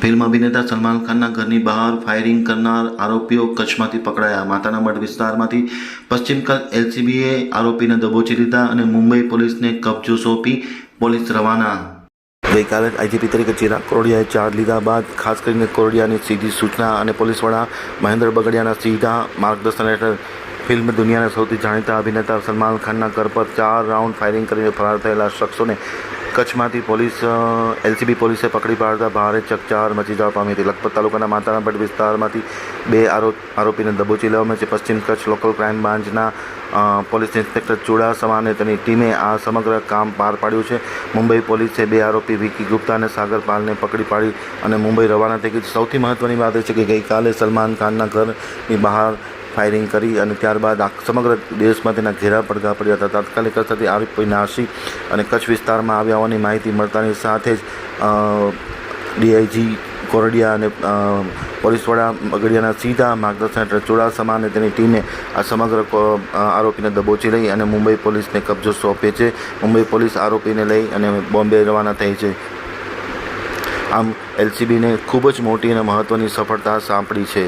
Film અભિનેતા સલમાન ખાનના ઘરની બહાર ફાયરિંગ કરનાર આરોપીઓ કચ્છમાંથી પકડાયા. માતાના મઢ વિસ્તારમાંથી પશ્ચિમ કચ્છ એલસીબીએ આરોપીને દબોચી લીધા અને મુંબઈ પોલીસને કબજો સોંપી પોલીસ રવાના. ગઈકાલે આઈજીપી તરીકે ચિરાગ કોરડિયાએ ચાર્જ લીધા બાદ ખાસ કરીને કોરડિયાની સીધી સૂચના અને પોલીસવડા મહેન્દ્ર બગડિયાના સીધા માર્ગદર્શન હેઠળ ફિલ્મ દુનિયાના સૌથી જાણીતા અભિનેતા સલમાન ખાનના ઘર પર ચાર રાઉન્ડ ફાયરિંગ કરીને ફરાર થયેલા શખ્સોને કચ્છમાંથી પોલીસ એલસીબી પોલીસે પકડી પાડતા ભારે ચકચાર મચી જવા પામી હતી. લખપત તાલુકાના માતાના ભટ્ટ વિસ્તારમાંથી બે આરોપ આરોપીને દબોચી લેવામાં છે. પશ્ચિમ કચ્છ લોકલ ક્રાઇમ બ્રાન્ચના પોલીસ ઇન્સ્પેક્ટર ચુડાસમા અને તેની ટીમે આ સમગ્ર કામ પાર પાડ્યું છે. મુંબઈ પોલીસે બે આરોપી વિકી ગુપ્તા અને સાગર પાલને પકડી પાડી અને મુંબઈ રવાના થઈ ગઈ. સૌથી મહત્ત્વની વાત એ છે કે ગઈકાલે સલમાન ખાનના ઘરની બહાર ફાયરિંગ કરી અને ત્યારબાદ આ સમગ્ર દેશમાં તેના ઘેરા પડઘા પડ્યા હતા. તાત્કાલિક અસરથી આરોપી નાસી અને કચ્છ વિસ્તારમાં આવ્યા હોવાની માહિતી મળતાની સાથે જ ડીઆઈજી કોરડિયા અને પોલીસ વડા બગડિયાના સીધા માર્ગદર્શન હેઠળ ચુડાસમા અને તેની ટીમે આ સમગ્ર આરોપીને દબોચી લઈ અને મુંબઈ પોલીસને કબજો સોંપે છે. મુંબઈ પોલીસ આરોપીને લઈ અને બોમ્બે રવાના થઈ છે. આમ, એલસીબીને ખૂબ જ મોટી અને મહત્ત્વની સફળતા સાંપડી છે.